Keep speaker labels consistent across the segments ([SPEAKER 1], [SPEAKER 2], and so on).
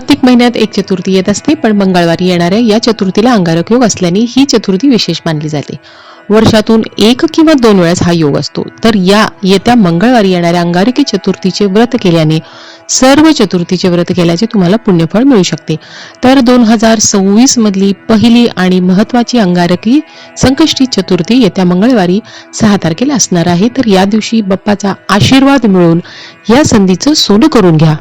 [SPEAKER 1] प्रत्येक महिन्यात एक चतुर्थी येत असते पण मंगळवारी येणाऱ्या या चतुर्थीला अंगारक योग असल्याने ही चतुर्थी विशेष मानली जाते. वर्षातून एक किंवा दोन वेळेस हा योग असतो. तर या येत्या मंगळवारी येणाऱ्या अंगारकी चतुर्थीचे व्रत केल्याने सर्व चतुर्थीचे व्रत केल्याचे तुम्हाला पुण्यफळ मिळू शकते. तर दोन हजार सव्वीस मधली पहिली आणि महत्वाची अंगारकी संकष्टी चतुर्थी येत्या मंगळवारी सहा तारखेला असणार आहे. तर या दिवशी बाप्पाचा आशीर्वाद मिळून या संधीचं सोनं करून घ्या.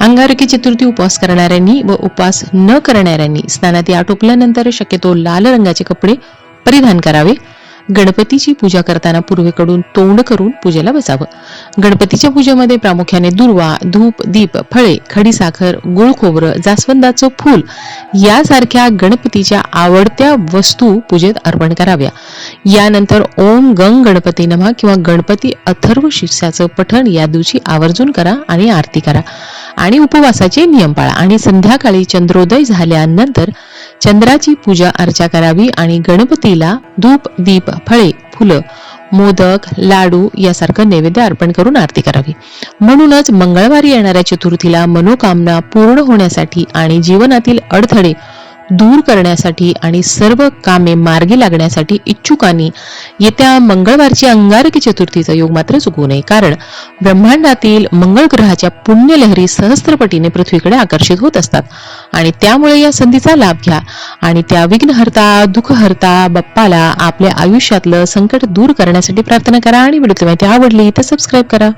[SPEAKER 1] अंगारकी चतुर्थी उपवास करणाऱ्यांनी व उपवास न करणाऱ्यांनी स्नानात आटोपल्यानंतर शक्यतो लाल रंगाचे कपडे परिधान करावे. गणपतीची पूजा करताना पूर्वेकडून तोंड करून पूजेला बसावं. गणपतीच्या पूजेमध्ये प्रामुख्याने दुर्वा धूप दीप फळे खडीसाखर गुळ खोबरं जास्वंदाचं फूल यासारख्या गणपतीच्या आवडत्या वस्तू पूजेत अर्पण कराव्या. यानंतर ओम गंग गणपती नमा किंवा गणपती अथर्व शिष्याचं पठण या दिवशी आवर्जून करा आणि आरती करा. आणि उपवासाचे नियम पाळा. आणि संध्याकाळी चंद्रोदय झाल्यानंतर चंद्राची पूजा अर्चा करावी आणि गणपतीला धूप दीप फळे फुलं मोदक लाडू यासारखं नैवेद्य अर्पण करून आरती करावी. म्हणूनच मंगळवारी येणाऱ्या चतुर्थीला मनोकामना पूर्ण होण्यासाठी आणि जीवनातील अडथळे दूर करण्यासाठी आणि सर्व कामे मार्गी लागण्यासाठी इच्छुकांनी येत्या मंगळवारची अंगारकी चतुर्थीचा योग मात्र चुकू नये. कारण ब्रह्मांडातील मंगळ ग्रहाच्या पुण्यलहरी सहस्त्रपटीने पृथ्वीकडे आकर्षित होत असतात. आणि त्यामुळे या संधीचा लाभ घ्या. आणि त्या विघ्नहर्ता दुःखहर्ता बाप्पाला आपल्या आयुष्यातलं संकट दूर करण्यासाठी प्रार्थना करा आणि व्हिडिओ माहिती आवडली तर सबस्क्राईब करा.